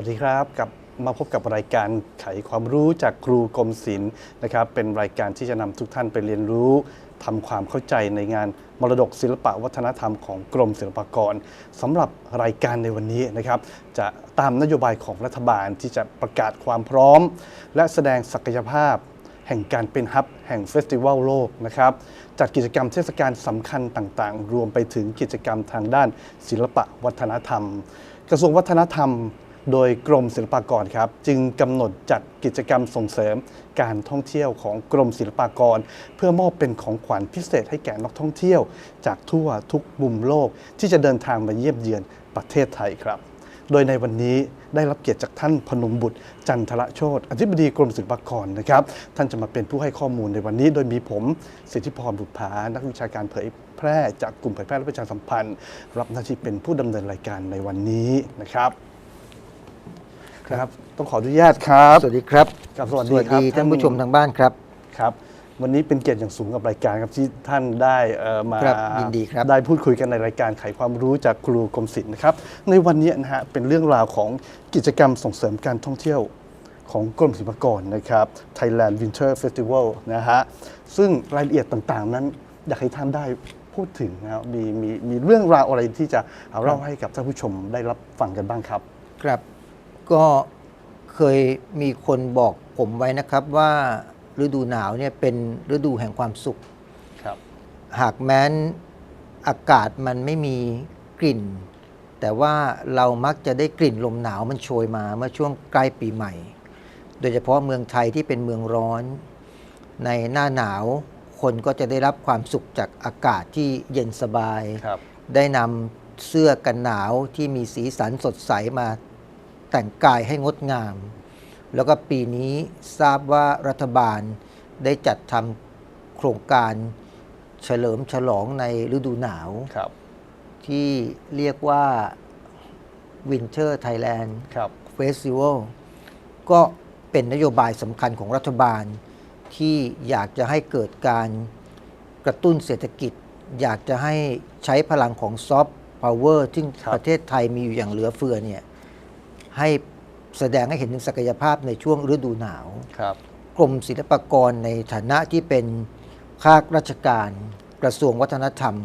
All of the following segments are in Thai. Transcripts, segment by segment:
วัสดีครับกลับมาพบกับรายการไขความรู้จากครูกรมศิลป์นะครับ เป็นรายการที่จะนำทุกท่านไปเรียนรู้ทำความเข้าใจในงานมรดกศิลปะวัฒนธรรมของกรมศิลปากรสำหรับรายการในวันนี้นะครับ จะตามนโยบายของรัฐบาลที่จะประกาศความพร้อม และแสดงศักยภาพ แห่งการเป็นฮับแห่งเฟสติวัลโลกนะครับจัดกิจกรรมเทศกาลสำคัญต่างๆ รวมไปถึงกิจกรรมทางด้านศิลปะวัฒนธรรม กระทรวงวัฒนธรรม โดยกรมศิลปากรครับ จึงกำหนดจัดกิจกรรมส่งเสริมการท่องเที่ยวของกรมศิลปากร เพื่อมอบเป็นของขวัญพิเศษให้แก่นักท่องเที่ยว จากทั่วทุกมุมโลกที่จะเดินทางมาเยี่ยมเยือนประเทศไทยครับ โดยในวันนี้ได้รับเกียรติจากท่านพนมบุตร จันทรโชตอธิบดีกรมศิลปากรนะครับ ท่านจะมาเป็นผู้ให้ข้อมูลในวันนี้ โดยมีผมสิทธิพรบุตรผานักวิชาการเผยแพร่จากกลุ่มเผยแพร่และประชาสัมพันธ์ รับหน้าที่เป็นผู้ดำเนินรายการในวันนี้นะครับ ครับ ต้องขออนุญาตครับ สวัสดีครับครับสวัสดีครับท่านผู้ชมทางบ้านครับครับ วันนี้เป็นเกียรติอย่างสูงกับรายการครับที่ท่านได้เอ่อมาครับยินดีครับได้พูดคุยกันในรายการไขความรู้จากครูกรมศิลป์นะครับ ในวันนี้นะฮะเป็นเรื่องราวของกิจกรรมส่งเสริมการท่องเที่ยวของกรมศิลปากรนะครับ Thailand Winter Festival นะฮะซึ่งรายละเอียดต่างๆ นั้นอยากให้ท่านได้พูดถึงนะครับมีมีมีเรื่องราวอะไรที่จะเอาเล่าให้กับท่านผู้ชมได้รับฟังกันบ้างครับ ครับ ก็เคยมีคนบอกผมไว้นะครับว่าฤดูหนาวเนี่ยเป็นฤดูแห่งความสุข ครับ หากแม้นอากาศมันไม่มีกลิ่น แต่ว่าเรามักจะได้กลิ่นลมหนาวมันโชยมาเมื่อช่วงใกล้ปีใหม่ โดยเฉพาะเมืองไทยที่เป็นเมืองร้อน ในหน้าหนาวคนก็จะได้รับความสุขจากอากาศที่เย็นสบาย ครับ ได้นำเสื้อกันหนาวที่มีสีสันสดใสมา แต่งกายให้งดงาม แล้วก็ปีนี้ทราบว่ารัฐบาลได้จัดทำโครงการเฉลิมฉลองในฤดูหนาวครับที่เรียกว่า Winter Thailand ครับ Festival ก็เป็นนโยบายสำคัญของรัฐบาล ที่อยากจะให้เกิดการกระตุ้นเศรษฐกิจ อยากจะให้ใช้พลังของซอฟต์พาวเวอร์ซึ่งครับประเทศไทยมีอยู่อย่างเหลือเฟือเนี่ย ให้แสดงให้เห็นถึงศักยภาพในช่วงฤดูหนาวครับกรมศิลปากรในฐานะที่เป็นภาคราชการกระทรวงวัฒนธรรม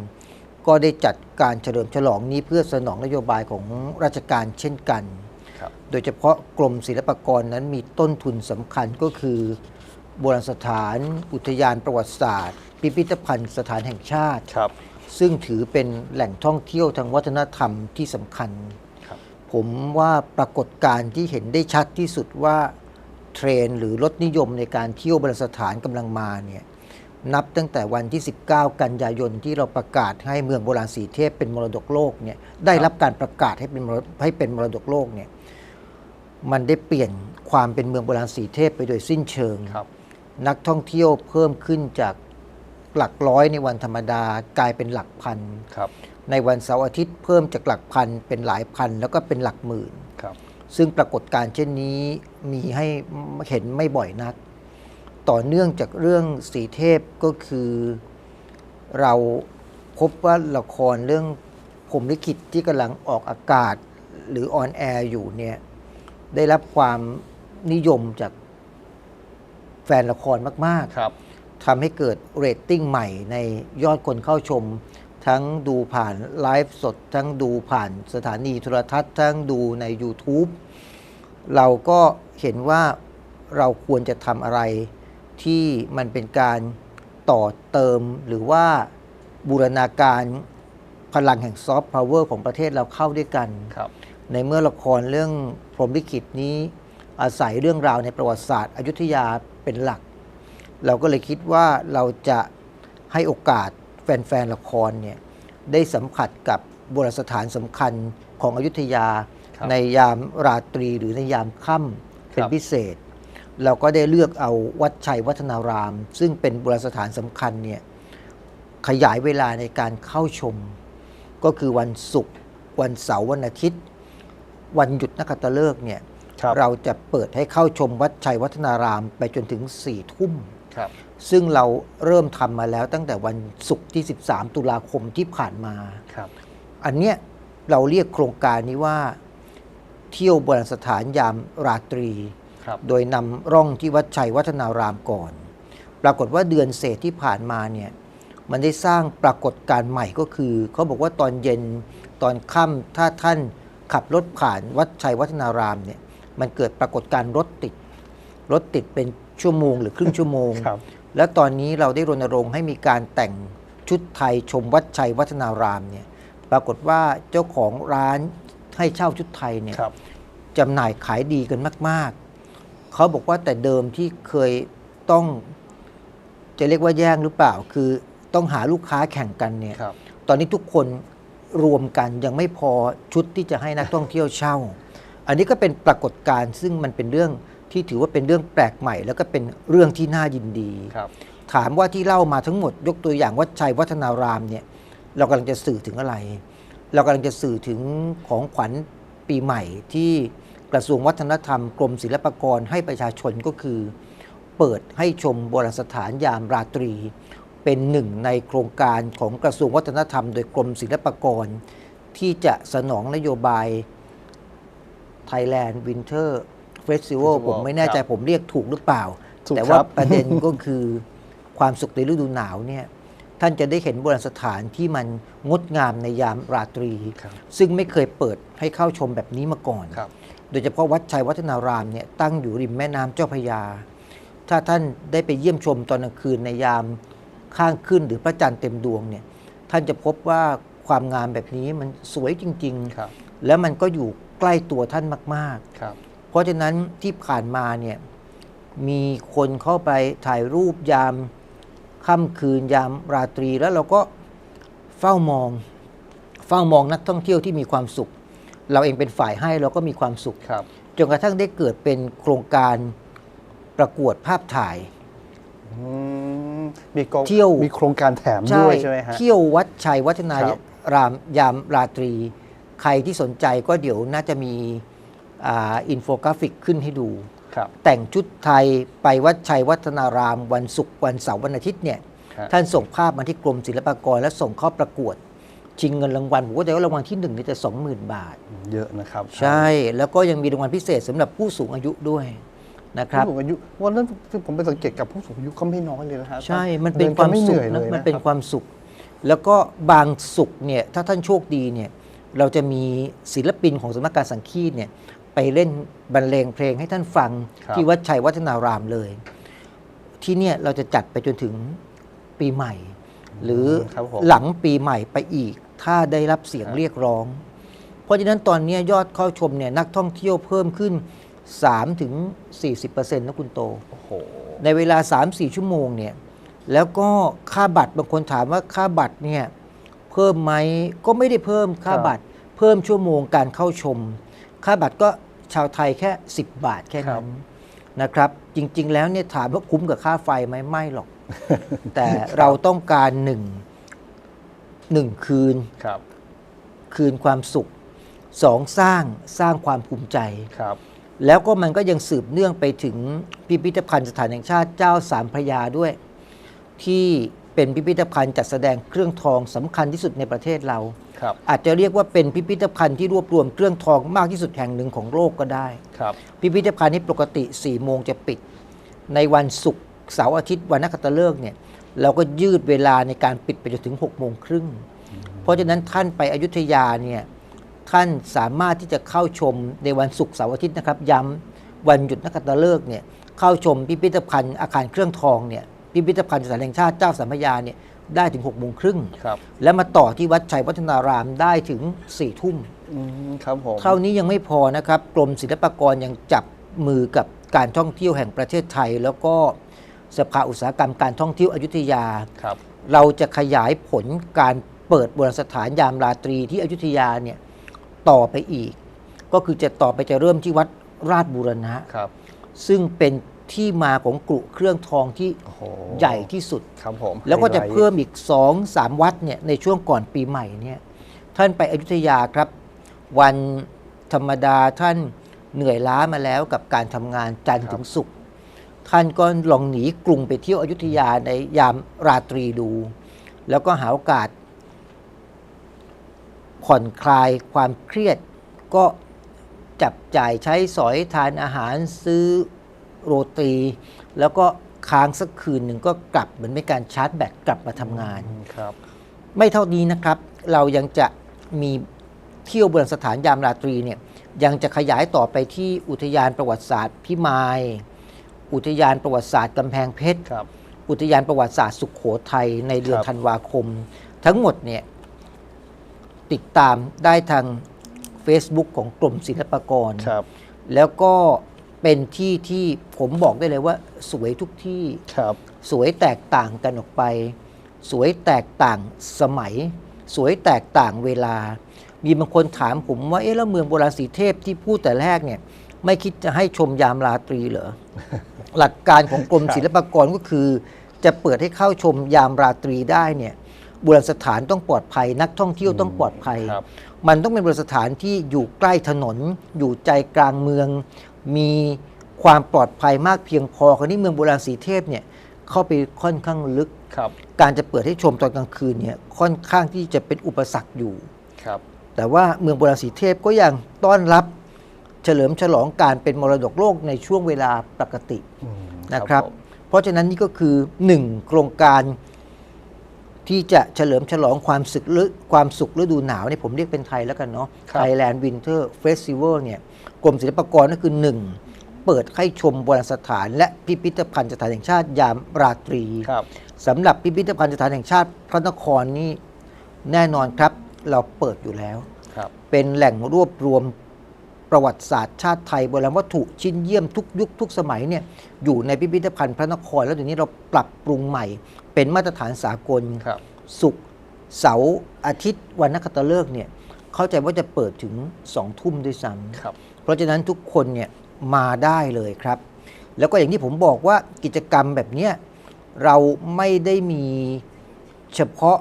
ก็ได้จัดการเฉลิมฉลองนี้เพื่อสนองนโยบายของราชการเช่นกันครับโดยเฉพาะกรมศิลปากรนั้นมีต้นทุนสำคัญก็คือ โบราณสถาน อุทยานประวัติศาสตร์ พิพิธภัณฑ์สถานแห่งชาติครับซึ่งถือเป็นแหล่งท่องเที่ยวทางวัฒนธรรมที่สำคัญครับ ผมว่าปรากฏการณ์ที่เห็นได้ชัดที่สุดว่าเทรนด์หรือรถนิยมในการเที่ยวโบราณสถานกำลังมาเนี่ยนับตั้งแต่วันที่ 19 กันยายนที่เราประกาศให้เมืองโบราณสีเทพเป็นมรดกโลกเนี่ยได้รับการประกาศให้เป็นมรดให้เป็นมรดกโลกเนี่ยมันได้เปลี่ยนความเป็นเมืองโบราณสีเทพไปโดยสิ้นเชิงครับนักท่องเที่ยวเพิ่มขึ้นจากหลักร้อยในวันธรรมดากลายเป็นหลักพันครับ ในวันเสาร์อาทิตย์เพิ่มจากหลักพันเป็นหลายพันแล้วก็เป็นหลักหมื่น ครับซึ่งปรากฏการณ์เช่นนี้มีให้เห็นไม่บ่อยนัก ต่อเนื่องจากเรื่องสีเทพก็คือ เราพบว่าละครเรื่องผมลิขิตที่กำลังออกอากาศหรือออนแอร์อยู่เนี่ยได้รับความนิยมจากแฟนละครมาก ๆ ครับทำให้เกิดเรตติ้งใหม่ในยอดคนเข้าชม ทั้งดูผ่านไลฟ์สด ทั้งดูผ่านสถานีโทรทัศน์ ทั้งดูใน YouTube เราก็เห็นว่าเราควรจะทำอะไรที่มันเป็นการต่อเติมหรือว่าบูรณาการพลังแห่งซอฟต์พาวเวอร์ของประเทศเราเข้าด้วยกันครับในเมื่อละครเรื่องพรหมลิขิตนี้อาศัยเรื่องราวในประวัติศาสตร์อยุธยาเป็นหลัก เราก็เลยคิดว่าเราจะให้โอกาส แฟนๆละครเนี่ยได้สัมผัสกับโบราณสถานสำคัญของอยุธยา ครับในยามราตรีหรือในยามค่ำเป็นครับพิเศษ เราก็ได้เลือกเอาวัดชัยวัฒนาราม ซึ่งเป็นโบราณสถานสำคัญเนี่ยขยายเวลาในการเข้าชม ก็คือวันศุกร์วันเสาร์วันอาทิตย์ วันหยุดนักขัตฤกษ์เนี่ยครับ เราจะเปิดให้เข้าชมวัดชัยวัฒนารามไปจนถึง4ี่ทุ่ม ครับ ซึ่งเราเริ่มทำมาแล้วตั้งแต่วันศุกร์ที่ 13 ตุลาคมที่ผ่านมาครับ อันเนี้ยเราเรียกโครงการนี้ว่าเที่ยวโบราณสถานยามราตรี ครับ โดยนำร่องที่วัดชัยวัฒนารามก่อน ปรากฏว่าเดือนเศษที่ผ่านมาเนี่ยมันได้สร้างปรากฏการณ์ใหม่ก็คือ เขาบอกว่าตอนเย็นตอนค่ำถ้าท่านขับรถผ่านวัดชัยวัฒนารามเนี่ยมันเกิดปรากฏการณ์รถติด รถติดเป็นชั่วโมงหรือครึ่งชั่วโมง ครับ แล้วตอนนี้เราได้รณรงค์ให้มีการแต่งชุดไทยชมวัดชัยวัฒนารามเนี่ยปรากฏว่าเจ้าของร้านให้เช่าชุดไทยเนี่ยครับจำหน่ายขายดีกันมาก ๆ เขาบอกว่าแต่เดิมที่เคยต้องจะเรียกว่าแย่งหรือเปล่า คือต้องหาลูกค้าแข่งกันเนี่ยครับตอนนี้ทุกคนรวมกันยังไม่พอชุดที่จะให้นักท่องเที่ยวเช่า อันนี้ก็เป็นปรากฏการณ์ซึ่งมันเป็นเรื่อง ที่ถือว่าเป็นเรื่องแปลกใหม่ แล้วก็เป็นเรื่องที่น่ายินดีครับ ถามว่าที่เล่ามาทั้งหมด ยกตัวอย่างวัดชัยวัฒนารามเนี่ยเรากำลังจะสื่อถึงอะไร เรากำลังจะสื่อถึงของขวัญปีใหม่ที่กระทรวงวัฒนธรรมกรมศิลปากรให้ประชาชนก็คือ เปิดให้ชมโบราณสถานยามราตรี เป็นหนึ่งในโครงการของกระทรวงวัฒนธรรม โดยกรมศิลปากร ที่จะสนองนโยบาย Thailand Winter Festival Festival ผมไม่แน่ใจครับผมเรียกถูกหรือเปล่า ถูกแต่ครัว่าบประเด็นก็คือความสุขในฤดูหนาวเนี่ยท่านจะได้เห็นโบราณสถานที่มันงดงามในยามราตรี ครับซึ่งไม่เคยเปิดให้เข้าชมแบบนี้มาก่อน ครับ โดยเฉพาะวัดชัยวัฒนารามเนี่ยตั้งอยู่ริมแม่น้ำเจ้าพระยา ถ้าท่านได้ไปเยี่ยมชมตอนกลางคืนในยามข้างขึ้นหรือพระจันทร์เต็มดวงเนี่ยท่านจะพบว่าความงามแบบนี้มันสวยจริง ครับ ๆ แล้วมันก็อยู่ใกล้ตัวท่านมากๆครับ เพราะฉะนั้นที่ผ่านมาเนี่ยมีคนเข้าไปถ่ายรูปยามค่ำคืนยามราตรีแล้วเราก็เฝ้ามอง เฝ้ามองนักท่องเที่ยวที่มีความสุข เราเองเป็นฝ่ายให้เราก็มีความสุขครับจนกระทั่งได้เกิดเป็นโครงการประกวดภาพถ่ายอืมมีกองเที่ยวมีโครงการแถมด้วยใช่ไหมฮะเที่ยววัดชัยวัฒนาครับรามยามราตรี ใครที่สนใจก็เดี๋ยวน่าจะมี อ่าอินโฟกราฟิกขึ้นให้ดูครับแต่งชุดไทยไปวัดชัยวัฒนารามวันศุกร์วันเสาร์วันอาทิตย์เนี่ยฮะท่านส่งภาพมาที่กรมศิลปากรและส่งเข้าประกวดชิงเงินรางวัลผมก็จะว่ารางวัลที่หนึ่งเนี่ยจะสองหมื่นบาท เยอะนะครับ ใช่แล้วก็ยังมีรางวัลพิเศษสำหรับผู้สูงอายุด้วยนะครับผู้สูงอายุวันนั้นที่ผมไปสังเกตกับผู้สูงอายุเขาไม่น้อยเลยนะฮะใช่มันเป็นความดิกัสุไเหขนื่อยนะเลยมันเป็นครับความสุข แล้วก็บางสุขเนี่ยถ้าท่านโชคดีเนี่ยเราจะมีศิลปินของสำนักการสังคีตเนี่ย ไปเล่นบรรเลงเพลงให้ท่านฟังครับที่วัดชัยวัฒนารามเลย ที่เนี่ยเราจะจัดไปจนถึงปีใหม่ หรือครับผมหลังปีใหม่ไปอีก ถ้าได้รับเสียงครับเรียกร้อง เพราะฉะนั้นตอนเนี้ยยอดเข้าชมเนี่ยนักท่องเที่ยวเพิ่มขึ้น 3-40%ถึง40%นะคุณโตโอ้โหในเวลา 3-4 ชั่วโมงเนี่ยแล้วก็ค่าบัตรบางคนถามว่าค่าบัตรเนี่ยเพิ่มไหมก็ไม่ได้เพิ่มค่าครับบัตร เพิ่มชั่วโมงการเข้าชม ค่าบัตรก็ ชาวไทยแค่ 10 บาทแค่นั้นนะครับ จริง ๆ แล้วเนี่ยถามว่าคุ้มกับค่าไฟไหมไม่หรอก แต่เราต้องการหนึ่งหนึ่งคืนครับคืนความสุขสองสร้างสร้างความภูมิใจครับแล้วก็มันก็ยังสืบเนื่องไปถึงพิพิธภัณฑ์สถานแห่งชาติเจ้าสามพระยาด้วย ที่ เป็นพิพิธภัณฑ์จัดแสดงเครื่องทองสำคัญที่สุดในประเทศเราครับอาจจะเรียกว่าเป็นพิพิธภัณฑ์ที่รวบรวมเครื่องทองมากที่สุดแห่งหนึ่งของโลกก็ได้ครับพิพิธภัณฑ์นี้ปกติ4ี่โมงจะปิด ในวันศุกร์เสาร์อาทิตย์วันนักขัตฤกษ์เนี่ยเราก็ยืดเวลาในการปิดไปจนถึง6กโมงครึ่งเพราะฉะนั้นท่านไปอยุธยาเนี่ยท่านสามารถที่จะเข้าชมในวันศุกร์เสาร์อาทิตย์นะครับ ย้ำวันหยุดนักขัตฤกษ์เนี่ยเข้าชมพิพิธภัณฑ์อาคารเครื่องทองเนี่ย พิพิธภัณฑ์สถานแห่งชาติเจ้าสามพระยาเนี่ยได้ถึง6กโมงครึ่งครับแล้วมาต่อที่วัดชัยวัฒนารามได้ถึง4ี่ทุ่มอืมครับผมเท่านี้ยังไม่พอนะครับกรมศิลปากรยังจับมือกับการท่องเที่ยวแห่งประเทศไทย แล้วก็สภาอุตสาหกรรมการท่องเที่ยวอยุธยาครับเราจะขยายผลการเปิดโบราณสถานยามราตรีที่อยุธยาเนี่ยต่อไปอีก ก็คือจะต่อไปจะเริ่มที่วัดราชบูรณะครับซึ่งเป็น ที่มาของกรุเครื่องทองที่โอ้โหใหญ่ที่สุด ครับผมแล้วก็จะไฮไลท์เพิ่มอีกสองสามวัดเนี่ยในช่วงก่อนปีใหม่เนี่ยท่านไปอยุธยาครับ วันธรรมดาท่านเหนื่อยล้ามาแล้วกับการทำงานจันทร์ถึงศุกร์ท่านก็ลองหนีกรุงไปเที่ยวอยุธยาในยามราตรีดู แล้วก็หาโอกาส ผ่อนคลายความเครียดก็จับจ่ายใช้สอยทานอาหารซื้อ โรตี แล้วก็ค้างสักคืนหนึ่งก็กลับเหมือนเป็นการชาร์จแบตกลับมาทำงาน ครับ ไม่เท่านี้นะครับ เรายังจะมีเที่ยวโบราณสถานยามราตรีเนี่ยยังจะขยายต่อไปที่อุทยานประวัติศาสตร์พิมาย อุทยานประวัติศาสตร์กำแพงเพชร ครับ อุทยานประวัติศาสตร์สุขโขทัยในเดือนครับ ธันวาคม ทั้งหมดเนี่ยติดตามได้ทาง Facebook ของกรมศิลปากร ครับ แล้วก็ เป็นที่ที่ผมบอกได้เลยว่า สวยทุกที่ครับสวยแตกต่างกันออกไป สวยแตกต่างสมัย สวยแตกต่างเวลา มีบางคนถามผมว่าเอ๊ะแล้วเมืองโบราณสีเทพที่พูดแต่แรกเนี่ย ไม่คิดจะให้ชมยามราตรีเหรอ หลักการของกรมครับศิลปากรก็คือ จะเปิดให้เข้าชมยามราตรีได้เนี่ยโบราณสถานต้องปลอดภัย นักท่องเที่ยวต้องปลอดภัย ครับ มันต้องเป็นโบราณสถานที่อยู่ใกล้ถนน อยู่ใจกลางเมือง มีความปลอดภัยมากเพียงพอคราวนี้เมืองโบราณสีเทพเนี่ยเข้าไปค่อนข้างลึก ครับ การจะเปิดให้ชมตอนกลางคืนเนี่ยค่อนข้างที่จะเป็นอุปสรรคอยู่ ครับ แต่ว่าเมืองโบราณสีเทพก็ยังต้อนรับเฉลิมฉลองการเป็นมรดกโลกในช่วงเวลาปกติอืมนะครับ ผมเพราะฉะนั้นนี่ก็คือหนึ่งโครงการที่จะเฉลิมฉลองความสึกฤความสุขฤดูหนาวเนี่ยผมเรียกเป็นไทยแล้วกันเนาะ Thailand Winter Festival เนี่ย กรมศิลปากรก็คือหนึ่งเปิดให้ชมโบราณสถาน และพิพิธภัณฑ์สถานแห่งชาติยามราตรีครับสำหรับพิพิธภัณฑ์สถานแห่งชาติพระนครนี่แน่นอนครับเราเปิดอยู่แล้ว ครับ เป็นแหล่งรวบรวมประวัติศาสตร์ชาติไทยโบราณวัตถุชิ้นเยี่ยมทุกยุคทุกสมัยเนี่ยอยู่ในพิพิธภัณฑ์พระนคร แล้วเดี๋ยวนี้เราปรับปรุงใหม่ เป็นมาตรฐานสากลครับ ศุกร์เสาร์อาทิตย์วันนักขัตฤกษ์เนี่ยเข้าใจว่าจะเปิดถึงสองทุ่มด้วยซ้ำ ครับ เพราะฉะนั้นทุกคนเนี่ยมาได้เลยครับ แล้วก็อย่างที่ผมบอกว่ากิจกรรมแบบเนี้ยเราไม่ได้มีเฉพาะ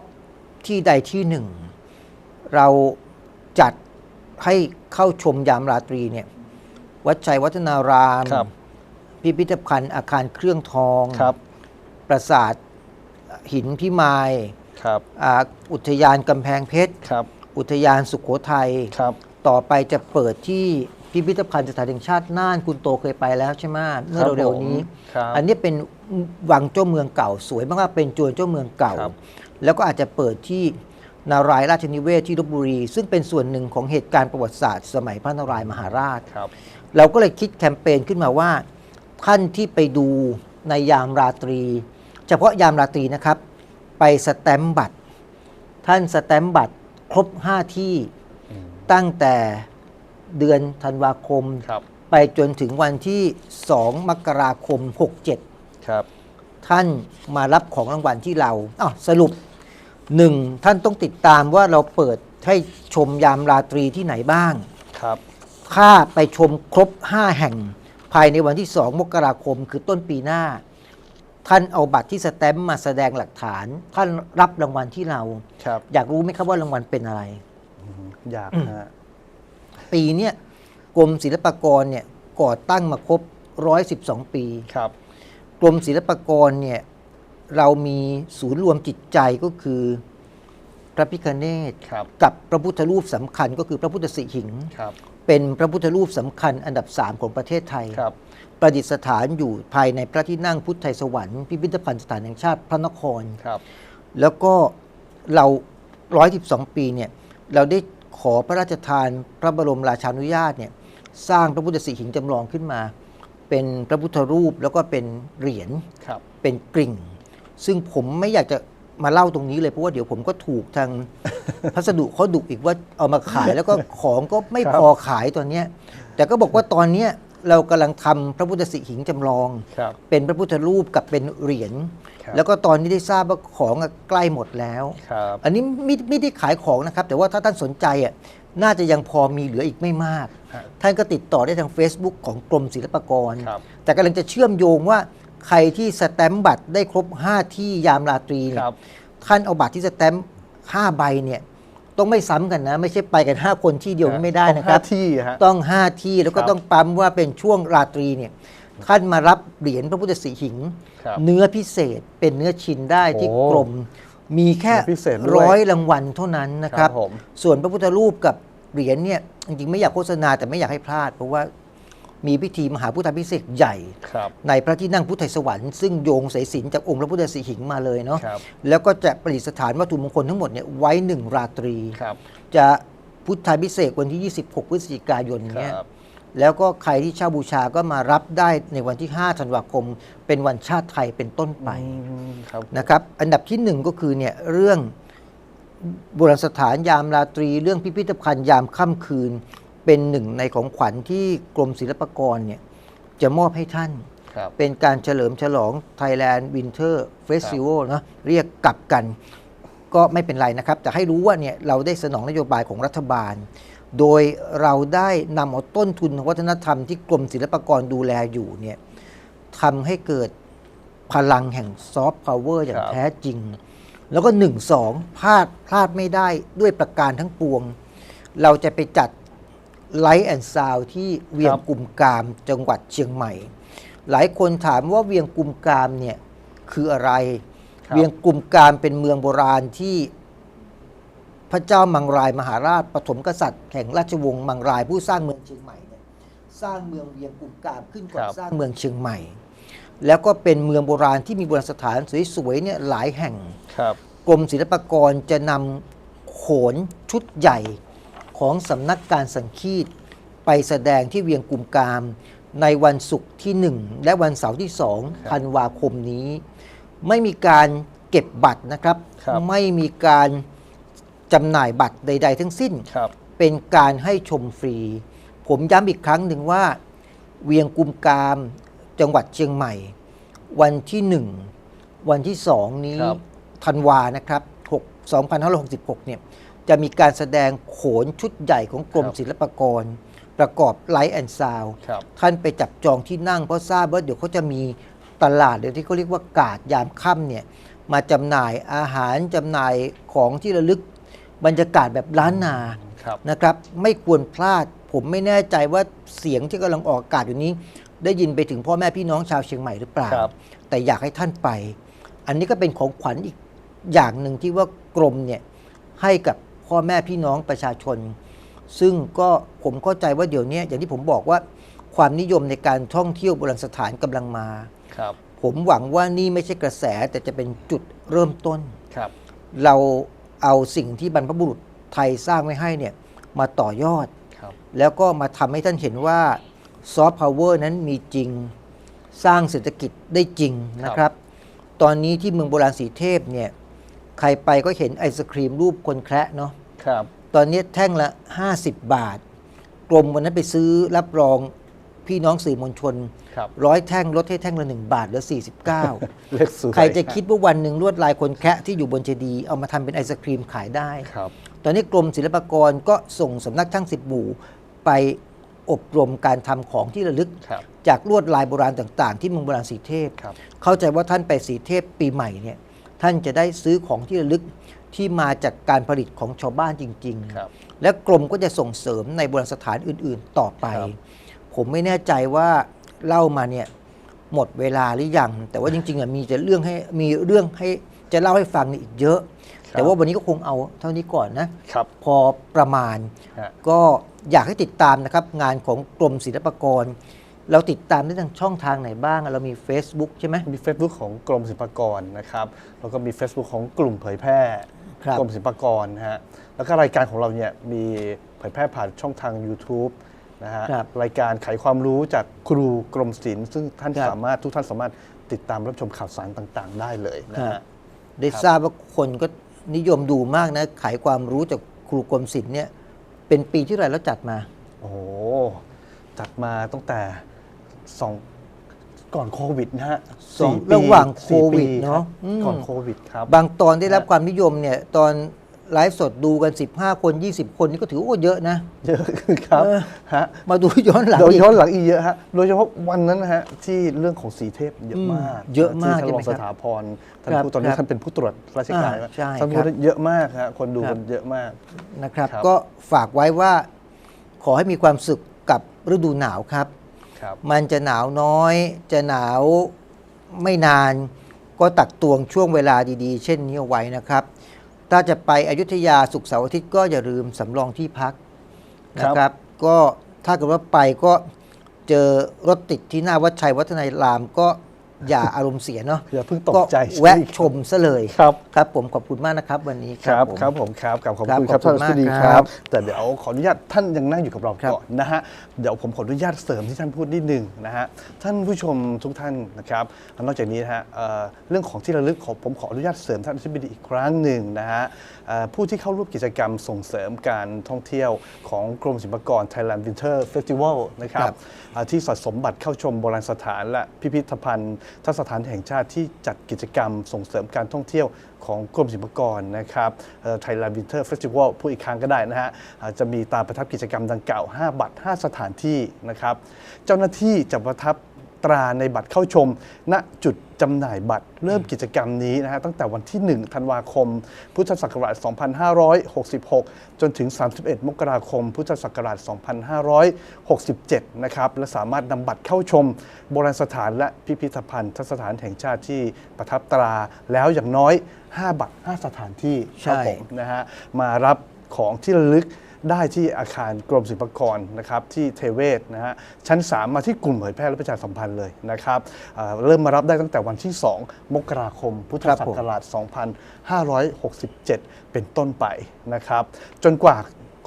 ที่ใดที่หนึ่ง เราจัดให้เข้าชมยามราตรีเนี่ยวัดชัยวัฒนารามครับ พิพิธภัณฑ์อาคารเครื่องทอง ครับปราสาทหินพิมายครับอ่าอุทยานกำแพงเพชร ครับอุทยานสุขโขทัย ครับ ต่อไปจะเปิดที่ พิพิธภัณฑ์สถานแห่งชาติน่านคุณโตเคยไปแล้วใช่ไหมเมื่อเร็วๆนี้ครับอันนี้เป็นวังเจ้าเมืองเก่าสวยมากๆเป็นจวนเจ้าเมืองเก่าครับแล้วก็อาจจะเปิดที่นารายณ์ราชนิเวศที่ลบบุรี ซึ่งเป็นส่วนหนึ่งของเหตุการณ์ประวัติศาสตร์ สมัยพระนารายณ์มหาราชครับเราก็เลยคิดแคมเปญขึ้นมาว่า ท่านที่ไปดูในยามราตรี เฉพาะยามราตรีนะครับ ไปสแตมป์บัตรท่านสแตมป์บัตรครบ 5 ที่อืมตั้งแต่ เดือนธันวาคม ครับไปจนถึงวันที่ 2 มกราคม67ครับท่านมารับของรางวัลที่เราอ้าวสรุปหนึ่งท่านต้องติดตามว่าเราเปิดให้ชมยามราตรีที่ไหนบ้าง ครับ ถ้าไปชมครบ 5 แห่ง ภายในวันที่ 2 มกราคมคือต้นปีหน้า ท่านเอาบัตรที่สแตมป์มาแสดงหลักฐาน ท่านรับรางวัลที่เรา ครับ อยากรู้ไหมครับว่ารางวัลเป็นอะไรอืมอยากฮะ ปีเนี้ยกรมศิลปากรเนี่ยก่อตั้งมาครบ 112 ปีครับกรมศิลปากรเนี่ยเรามีศูนย์รวมจิตใจก็คือพระพิคเนตครับกับพระพุทธรูปสำคัญก็คือพระพุทธสิหิงค์ครับเป็นพระพุทธรูปสำคัญอันดับสามของประเทศไทยครับประดิษฐานอยู่ภายในพระที่นั่งพุทธไทยสวรรค์พิพิธภัณฑ์สถานแห่งชาติพระนครครับแล้วก็เรา 112 ปีเนี่ยเราได้ ขอพระราชทานพระบรมราชานุญาตเนี่ยสร้างพระพุทธสิหิงค์จำลองขึ้นมา เป็นพระพุทธรูปแล้วก็เป็นเหรียญครับเป็นกริ่ง ซึ่งผมไม่อยากจะมาเล่าตรงนี้เลยเพราะว่าเดี๋ยวผมก็ถูกทางพัสดุเขาดุอีกว่าเอามาขายแล้วก็ของก็ไม่ครับพอขายตอนเนี้ยแต่ก็บอกว่าตอนเนี้ย เรากำลังทำพระพุทธสิหิงค์จำลอง ครับ เป็นพระพุทธรูปกับเป็นเหรียญ ครับ แล้วก็ตอนนี้ได้ทราบว่าของอะใกล้หมดแล้ว ครับ อันนี้ไม่ไม่ได้ขายของนะครับ แต่ว่าถ้าท่านสนใจอะน่าจะยังพอมีเหลืออีกไม่มาก ฮะท่านก็ติดต่อได้ทาง Facebook ของกรมศิลปากร ครับแต่กำลังจะเชื่อมโยงว่าใครที่สแตมป์บัตรได้ครบ 5 ที่ยามราตรีเนี่คยรับ ท่านเอาบัตรที่สแตมป์5ใบเนี่ย ต้องไม่ซ้ำกันนะ ไม่ใช่ไปกัน 5 คนที่เดียวไม่ได้นะครับต้องห้าที่ฮะต้อง 5 ที่แล้วก็ครับต้องปั๊มว่าเป็นช่วงราตรีเนี่ยท่านมารับเหรียญพระพุทธสีหิง ครับเนื้อพิเศษเป็นเนื้อชิ้นได้ที่โอ้กรมมีแค่เนื้อพิเศษด้วยร้อยรางวัลเท่านั้นนะครับ ครับผม ส่วนพระพุทธรูปกับเหรียญเนี่ยจริงๆไม่อยากโฆษณาแต่ไม่อยากให้พลาด เพราะว่า มีพิธีมหาพุทธาพิเศษกใหญ่ ครับ ในพระที่นั่งพุทธไทยสวรรค์ซึ่งโยงสายสิญจนจากองค์พระพุทธสีหิงค์มาเลยเนาะครับ แล้วก็จะประดิษฐานวัตถุมงคลทั้งหมดเนี่ยไว้หนึ่งราตรี ครับ จะพุทธาพิเศษกวันที่ 26 พฤศจิกายนคเนี้ยรับ แล้วก็ใครที่เช่าบูชาก็มารับได้ในวันที่ 5 ธันวาคม เป็นวันชาติไทยเป็นต้นไป อืมครับ นะครับอันดับที่หนึ่งก็คือเนี่ยเรื่องโบราณสถานยามราตรี เรื่องพิพิธภัณฑ์ยามค่ำคืน เป็นหนึ่งในของขวัญที่กรมศิลปากรเนี่ยจะมอบให้ท่าน ครับ เป็นการเฉลิมฉลอง Thailand Winter Festival นะเรียกกลับกัน ก็ไม่เป็นไรนะครับ แต่ให้รู้ว่าเนี่ยเราได้สนองนโยบายของรัฐบาล โดยเราได้นำเอาต้นทุนทางวัฒนธรรมที่กรมศิลปากรดูแลอยู่เนี่ยทำให้เกิดพลังแห่งซอฟต์พาวเวอร์อย่างครับ แท้จริง แล้วก็หนึ่งสองพลาดพลาดไม่ได้ด้วยประการทั้งปวง เราจะไปจัด ไลท์แอนด์ซาวที่เวียงกุมกามจังหวัดเชียงใหม่ หลายคนถามว่าเวียงกุมกามเนี่ยคืออะไรครับเวียงกุมกามเป็นเมืองโบราณที่พระเจ้ามังรายมหาราชปฐมกษัตริย์แห่งราชวงศ์มังรายผู้สร้างเมืองเชียงใหม่เนี่ยสร้างเมืองเวียงกุมกามขึ้นก่อนครับสร้างเมืองเชียงใหม่ แล้วก็เป็นเมืองโบราณที่มีโบราณสถานสวยๆเนี่ยหลายแห่งครับกรมศิลปากรจะนำโขนชุดใหญ่ ของสำนักการสังคีต ไปแสดงที่เวียงกุมกาม ในวันศุกร์ที่ 1 และวันเสาร์ที่ครับ2ธันวาคมนี้ ไม่มีการเก็บบัตรนะครับครับไม่มีการจำหน่ายบัตรใด ๆ ทั้งสิ้นครับเป็นการให้ชมฟรี ผมย้ำอีกครั้งหนึ่งว่า เวียงกุมกามจังหวัดเชียงใหม่ วันที่หนึ่งวันที่สองนี้ครับธันวานะครับ6 2566 เนี่ย จะมีการแสดงโขนชุดใหญ่ของกรมครับศิลปากร ประกอบไลท์แอนด์ซาวครับท่านไปจับจองที่นั่งเพราะทราบว่าเดี๋ยวเขาจะมีตลาดเดี๋ยวที่เขาเรียกว่ากาดยามค่ำเนี่ยมาจำหน่ายอาหารจำหน่ายของที่ระลึกบรรยากาศแบบล้านนาครับนะครับ ไม่ควรพลาด ผมไม่แน่ใจว่าเสียงที่กำลังออกอากาศอยู่นี้ ได้ยินไปถึงพ่อแม่พี่น้องชาวเชียงใหม่หรือเปล่าครับแต่อยากให้ท่านไป อันนี้ก็เป็นของขวัญอีกอย่างหนึ่งที่ว่ากรมเนี่ยให้กับ พ่อแม่พี่น้องประชาชน ซึ่งก็ผมเข้าใจว่าเดี๋ยวนี้อย่างที่ผมบอกว่าความนิยมในการท่องเที่ยวโบราณสถานกำลังมา ครับ ผมหวังว่านี่ไม่ใช่กระแสแต่จะเป็นจุดเริ่มต้น ครับ เราเอาสิ่งที่บรรพบุรุษไทยสร้างไว้ให้เนี่ยมาต่อยอด ครับ แล้วก็มาทำให้ท่านเห็นว่าซอฟต์พาวเวอร์นั้นมีจริง สร้างเศรษฐกิจได้จริงนะครับ ตอนนี้ที่เมืองโบราณสีเทพเนี่ย ใครไปก็เห็นไอศครีมรูปคนแคระเนาะ ครับตอนนี้แท่งละ 50 บาท กรมวันนั้นไปซื้อรับรองพี่น้องสื่อมวลชนครับร้อยแท่งลดให้แท่งละ 1 บาทเหลือ 49 เลขสวยใครจะคิดว่าวันหนึ่งลวดลายคนแคะที่อยู่บนเจดีย์เอามาทำเป็นไอศครีมขายได้ ครับ ตอนนี้กรมศิลปากรก็ส่งสำนักช่างสิบหมู่ ไปอบรมการทำของที่ระลึก ครับ จากลวดลายโบราณต่างๆ ที่เมืองโบราณสีเทพ ครับ เข้าใจว่าท่านไปสีเทพปีใหม่เนี่ยท่านจะได้ซื้อของที่ระลึก ที่มาจากการผลิตของชาวบ้านจริง ครับ ๆ และกรมก็จะส่งเสริมในโบราณสถานอื่น ๆ ต่อไป ครับ ผมไม่แน่ใจว่าเล่ามาเนี่ยหมดเวลาหรือยัง แต่ว่าจริงๆอะมีจะเรื่องให้มีเรื่องให้จะเล่าให้ฟังเนี่ยอีกเยอะครับแต่ว่าวันนี้ก็คงเอาเท่านี้ก่อนนะ ครับพอประมาณ ฮะ ก็อยากให้ติดตามนะครับ งานของกรมศิลปากร เราติดตามได้ทางช่องทางไหนบ้าง เรามี Facebook ใช่ไหมมี Facebook ของกรมศิลปากรนะครับ แล้วก็มี Facebook ของกลุ่มเผยแพร่ครับ กรมศิลปากรนะฮะแล้วก็รายการของเราเนี่ยมีเผยแพร่ผ่านช่องทาง YouTube นะฮะครับรายการไขความรู้จากครูกรมศิลป์ซึ่งท่านครับ สามารถทุกท่านสามารถติดตามรับชมข่าวสารต่างๆ ได้เลยนะครัฮะบได้ครับทราบว่าคนก็นิยมดูมากนะขายความรู้จากครูกรมศิลป์เนี่ยเป็นปีที่เท่าไหรแล้วจัดมา โอ้โหจัดมาตั้งแต่สอง ก่อนโควิดนะฮะสองปีระหว่างโควิดสี่ปีเนอะครับอืม ก่อนโควิดครับ บางตอนได้รับฮะความนิยมเนี่ย ตอนไลฟ์สดดูกัน 15 คน 20 คนนี่ก็ถือว่าเยอะนะ เยอะครับเออ ฮะมาดูย้อนหลังโดยอีกย้อนหลังอีกเยอะฮะโดยเฉพาะวันนั้นนะฮะที่เรื่องของสีเทพเยอะมากอืมเยอะมากที่ท่านรองใช่ไหมครับสถาพรท่านครับผู้ตอนนี้ครับท่านเป็นผู้ตรวจราชการอ่าใช่ท่านครัผู้บเยอะมากฮะคนดูครักับ นเยอะมาก นะครับ ครับ ก็ฝากไว้ว่าขอให้มีความสุขกับฤดูหนาวครับครับ มันจะหนาวน้อย จะหนาวไม่นาน ก็ตักตวงช่วงเวลาดีๆ เช่นนี้เอาไว้นะครับ ถ้าจะไปอยุธยาสุขเสาร์อาทิตย์ก็อย่าลืมสำรองที่พักนะครับครับ ก็ถ้าเกิดว่าไปก็เจอรถติดที่หน้าวัดชัยวัฒนารามก็ อย่าอารมณ์เสียเนาะอย่าเพิ่งตกใจแวะชมซะเลยครับครับ ผมขอบคุณมากนะครับวันนี้ครับผมครับผมครับกับขอบครับคุณครับขอบท่านคุณอธิบดีมากคครัรับบแต่เดี๋ยวขออนุญาตท่านยังนั่งอยู่กับเราครับก่อนนะฮะเดี๋ยวผมขออนุญาตเสริมที่ท่านพูดนิดนึงนะฮะท่านผู้ชมทุกท่านนะครับนอกจากนี้นะฮะเอ่อเรื่องของที่ระลึกขอผมขออนุญาตเสริมท่านอธิบดีอีกครั้งหนึ่งนะฮะเอ่อผู้ที่เข้าร่วมกิจกรรมส่งเสริมการท่องเที่ยวของกรมศิลปากร Thailand Winter Festival นะครับครับอ่าที่สะสมบัตรเข้าชมโบราณสถานและพิพิธภัณฑ์ทัศสถานแห่งชาติที่จัดกิจกรรมส่งเสริมการท่องเที่ยวของกรมศิลปากรนะครับไทยแลนด์วินเทอร์เฟสติวัลพูดอีกครั้งก็ได้นะฮะจะมีตาประทับกิจกรรมดังกล่าว 5 บัตร 5 สถานที่นะครับ เจ้าหน้าที่จะประทับ ตราในบัตรเข้าชม ณจุดจำหน่ายบัตรเริ่มกิจกรรมนี้นะฮะตั้งแต่วันที่ 1 ธันวาคม พุทธศักราช 2566 จนถึง 31 มกราคม พุทธศักราช 2567 นะครับ และสามารถนำบัตรเข้าชม โบราณสถานและพิพิธภัณฑ์ทัศนสถานแห่งชาติที่ประทับตราแล้วอย่างน้อย 5 บัตร 5 สถานที่ใช่ครับผมนะฮะมารับของที่ระลึก ได้ที่อาคารกรมศิลปากรนะครับที่เทเวศนะฮะชั้น 3 มาที่กลุ่มเผยแพร่และประชาสัมพันธ์เลยนะครับอ่าเริ่มมารับได้ตั้งแต่วันที่ 2 มกราคม พุทธครับศัผมกราช 2567 เป็นต้นไปนะครับจนกว่า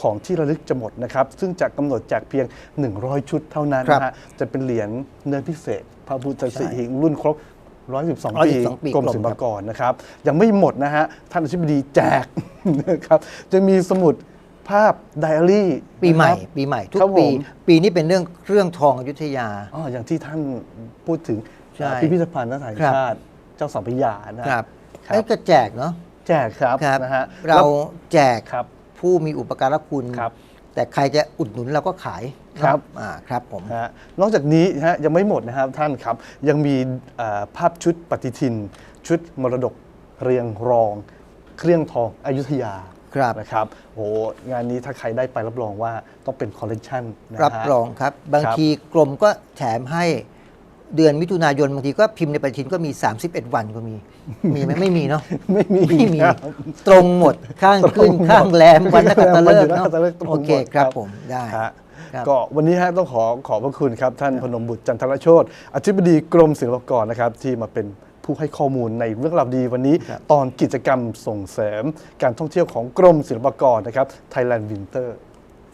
ของที่ระลึกจะหมดนะครับ ซึ่งจะกำหนดแจกเพียง 100 ชุดเท่านั้นนะฮะจะเป็นเหรียญเนื้อพิเศษ พระพุทธสิหิงค์รุ่นครบ 112 ปี112ปีกรมกรมศิลปากรนะครับ ยังไม่หมดนะฮะ ท่านอธิบดีแจกนะครับจะมีสมุด ภาพไดอารี่ปีใหม่ นะครับ ปีใหม่ทุกครับผมปีปีนี้เป็นเรื่องเครื่องทองอยุธยา อ๋ออย่างที่ท่านพูดถึงใช่พิพิธภัณฑ์สถานครับ ชาติเจ้าสัมพยานะฮะครับครับ ไอ้ก็แจกเนาะแจกครับครับ นะฮะเราแล้วแจกครับ ผู้มีอุปการะคุณ ครับแต่ใครจะอุดหนุนเราก็ขายครับ อ่าครับผม นะฮะนอกจากนี้นะฮะยังไม่หมดนะครับท่านครับ ยังมีเอ่อภาพชุดปฏิทิน ชุดมรดกเรียงรอง เครื่องทองอยุธยา ครับ นะครับโหงานนี้ถ้าใครได้ไปรับรองว่าต้องเป็นคอลเลกชันนะฮะ รับรองครับ บางครับ ทีกรมก็แถมให้เดือนมิถุนายนบางทีก็พิมพ์ในปฏิทินก็มี 31 วันก็มี มีไหมไม่มีเนาะไม่มีไม่มี ครับ ตรงหมดข้างขึ้นตรงหมดข้างแรมวันนักขัตฤกษ์วันหยุดนัเนาะกขัตฤกษ์ตรงหมดโอเคครับครับผมได้ ฮะครับ ก็วันนี้ฮะต้องขอขอบพระคุณครับ ท่านพนมบุตรจันทรโชตอธิบดีกรมศิลปากรนะครับที่มาเป็น ผู้ให้ข้อมูลในเรื่องราวดีวันนี้ครับตอนกิจกรรมส่งเสริมการท่องเที่ยวของกรมศิลปากรนะครับ Thailand Winter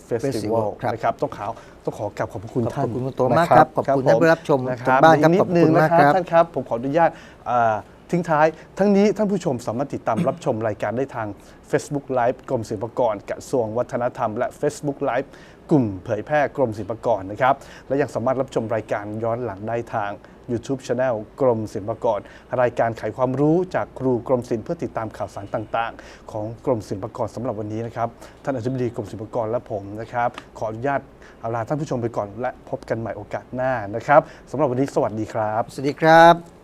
Festival Festival ครับนะครับต้องขอต้องขอกราบขอบพระคุณขอบท่านคุณคุณโตมากครับขอบคุณท่านผู้รับชมนะคทารังบ้านครับอีกนิขดอบนึคุงณนะมากคครับรับท่านครับ ผมขออนุญาตอ่าทิ้งท้าย ทั้งนี้ท่านผู้ชมสามารถติดตามรับชมรายการได้ทาง Facebook Live กรมศิลปากรกระทรวงวัฒนธรรม และ Facebook Live กลุ่มเผยแพร่กรมศิลปากรนะครับ และยังสามารถรับชมรายการย้อนหลังได้ทาง YouTube Channel กรมศิลปากร รายการไขความรู้จากครูกรมศิลป์เพื่อติดตามข่าวสารต่างๆ ของกรมศิลปากรสำหรับวันนี้นะครับ ท่านอธิบดีกรมศิลปากรและผมนะครับ ขออนุญาตเอาลาท่านผู้ชมไปก่อนและพบกันใหม่โอกาสหน้านะครับสำหรับวันนี้สวัสดีครับ สวัสดีครับ